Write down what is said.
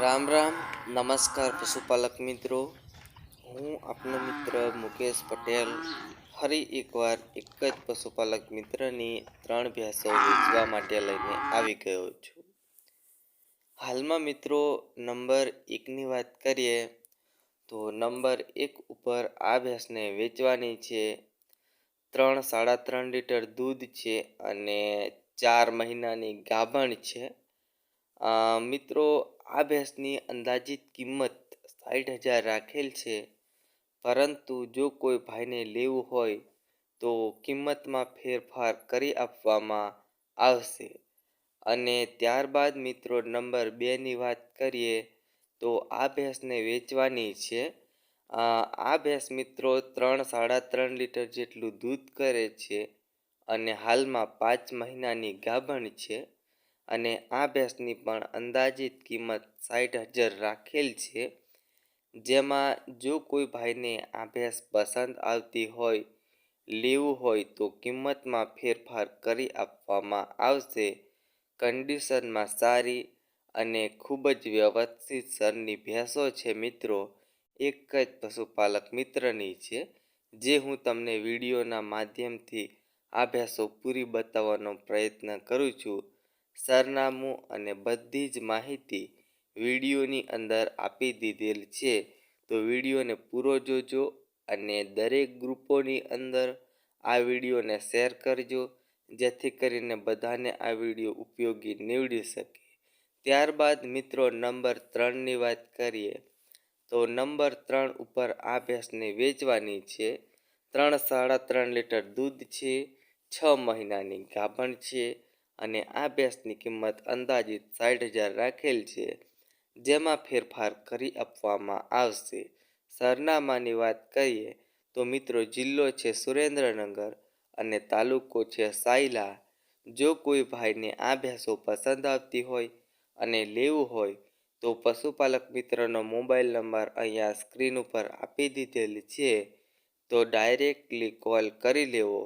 રામ રામ, નમસ્કાર પશુપાલક મિત્રો. હું આપનો મિત્ર મુકેશ પટેલ. ફરી એકવાર એક જ પશુપાલક મિત્રની ત્રણ ભેંસો વેચવા માટે લઈને આવી ગયો છું. હાલમાં મિત્રો, નંબર એકની વાત કરીએ, તો નંબર એક ઉપર આ ભેંસને વેચવાની છે. ત્રણ સાડા ત્રણ લીટર દૂધ છે અને ચાર મહિનાની ગાભણ છે. મિત્રો, આ ભેંસની અંદાજિત કિંમત સાઠ હજાર રાખેલ છે. પરંતુ જો કોઈ ભાઈને લેવું હોય, તો કિંમતમાં ફેરફાર કરી આપવામાં આવશે. અને ત્યારબાદ મિત્રો, નંબર બેની વાત કરીએ, તો આ ભેંસને વેચવાની છે. આ ભેંસ મિત્રો ત્રણ, સાડા ત્રણ લીટર જેટલું દૂધ કરે છે અને હાલમાં પાંચ મહિનાની ગાભણ છે. અને આ ભેંસની પણ અંદાજિત કિંમત સાઠ હજાર રાખેલ છે. જેમાં જો કોઈ ભાઈને આ ભેંસ પસંદ આવતી હોય, લેવું હોય તો કિંમતમાં ફેરફાર કરી આપવામાં આવશે. કન્ડિશનમાં સારી અને ખૂબ જ વ્યવસ્થિત સરની ભેંસો છે મિત્રો. એક જ પશુપાલક મિત્રની છે, જે હું તમને વિડીયોના માધ્યમથી આ ભેંસો પૂરી બતાવવાનો પ્રયત્ન કરું છું. સરનામું અને બધી જ માહિતી વિડીયોની અંદર આપી દીધેલ છે. તો વિડીયોને પૂરો જોજો અને દરેક ગ્રુપોની અંદર આ વિડીયોને શેર કરજો, જેથી કરીને બધાને આ વીડિયો ઉપયોગી નીવડી શકે. ત્યારબાદ મિત્રો, નંબર ત્રણની વાત કરીએ, તો નંબર ત્રણ ઉપર આ ભેંસને વેચવાની છે. ત્રણ સાડા ત્રણ લીટર દૂધ છે, છ મહિનાની ગાભણ છે અને આ ભેંસની કિંમત અંદાજિત સાઠ હજાર રાખેલ છે, જેમાં ફેરફાર કરી આપવામાં આવશે. સરનામાની વાત કરીએ તો મિત્રો જિલ્લો છે સુરેન્દ્રનગર અને તાલુકો છે સાયલા. જો કોઈ ભાઈને આ ભેંસો પસંદ આવતી હોય અને લેવું હોય, તો પશુપાલક મિત્રનો મોબાઈલ નંબર અહીંયા સ્ક્રીન ઉપર આપી દીધેલ છે. તો ડાયરેક્ટલી કોલ કરી લેવો.